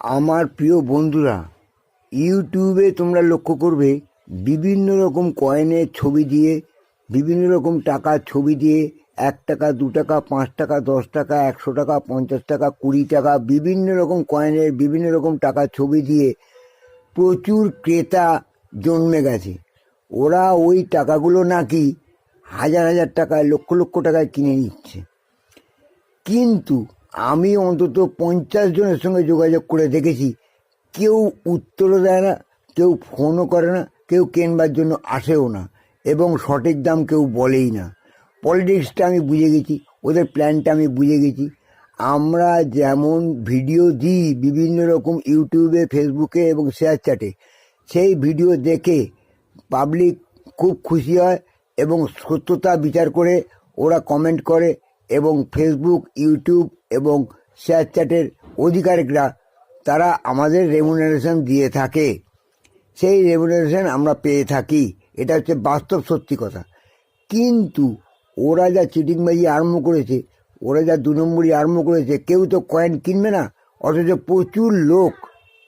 আমার প্রিয় বন্ধুরা, ইউটিউবে তোমরা লক্ষ্য করবে বিভিন্ন রকম কয়েনের ছবি দিয়ে, বিভিন্ন রকম টাকার ছবি দিয়ে, এক টাকা, দু টাকা, পাঁচ টাকা, দশ টাকা, একশো টাকা, পঞ্চাশ টাকা, কুড়ি টাকা, বিভিন্ন রকম কয়েনের, বিভিন্ন রকম টাকার ছবি দিয়ে প্রচুর ক্রেতা জন্মে গেছে। ওরা ওই টাকাগুলো নাকি হাজার হাজার টাকায়, লক্ষ লক্ষ টাকায় কিনে নিচ্ছে। কিন্তু আমি অন্তত পঞ্চাশ জনের সঙ্গে যোগাযোগ করে দেখেছি। কেউ উত্তরও দেয় না, কেউ ফোনও করে না, কেউ কেনবার জন্য আসেও না, এবং সঠিক দাম কেউ বলেই না। পলিটিক্সটা আমি বুঝে গেছি, ওদের প্ল্যানটা আমি বুঝে গেছি। আমরা যেমন ভিডিও দিই বিভিন্ন রকম ইউটিউবে, ফেসবুকে এবং শেয়ার চ্যাটে, সেই ভিডিও দেখে পাবলিক খুব খুশি হয় এবং সত্যতা বিচার করে, ওরা কমেন্ট করে এবং ফেসবুক ইউটিউব এবং শেয়ার চ্যাটের অধিকারিকরা, তারা আমাদের রেমুনারেশন দিয়ে থাকে। সেই রেমুনারেশন আমরা পেয়ে থাকি। এটা হচ্ছে বাস্তব সত্যি কথা। কিন্তু ওরা যা চিটিংবাজি আরম্ভ করেছে, ওরা যা দু নম্বরই আরম্ভ করেছে, কেউ তো কয়েন কিনবে না, অথচ প্রচুর লোক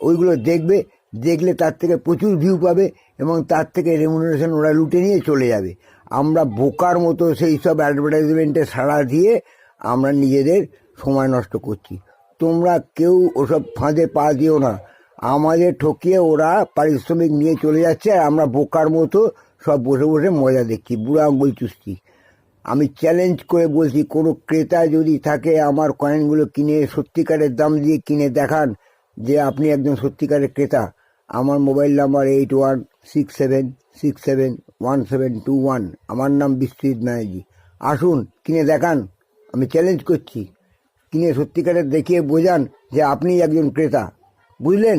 ওইগুলো দেখবে দেখলে তার থেকে প্রচুর ভিউ পাবে এবং তার থেকে রেমুনারেশন ওরা লুটে নিয়ে চলে যাবে। আমরা বোকার মতো সেই সব অ্যাডভার্টাইজমেন্টে সাড়া দিয়ে আমরা নিজেদের সময় নষ্ট করছি। তোমরা কেউ ওসব ফাঁদে পা দিও না। আমাদের ঠকিয়ে ওরা পারিশ্রমিক নিয়ে চলে যাচ্ছে আর আমরা বোকার মতো সব বসে বসে মজা দেখছি, বুড়ো আঙ্গুল চুষছি। আমি চ্যালেঞ্জ করে বলছি, কোনো ক্রেতা যদি থাকে আমার কয়েনগুলো কিনে সত্যিকারের দাম দিয়ে কিনে দেখান যে আপনি একজন সত্যিকারের ক্রেতা। আমার mobile number eight one six seven six seven one seven two one আমার নাম বিশ্বজিৎ ব্যানার্জি আসুন, কিনে দেখান। আমি চ্যালেঞ্জ করছি। কিনে সত্যিকারের দেখিয়ে বোঝান যে আপনি একজন ক্রেতা। বুঝলেন?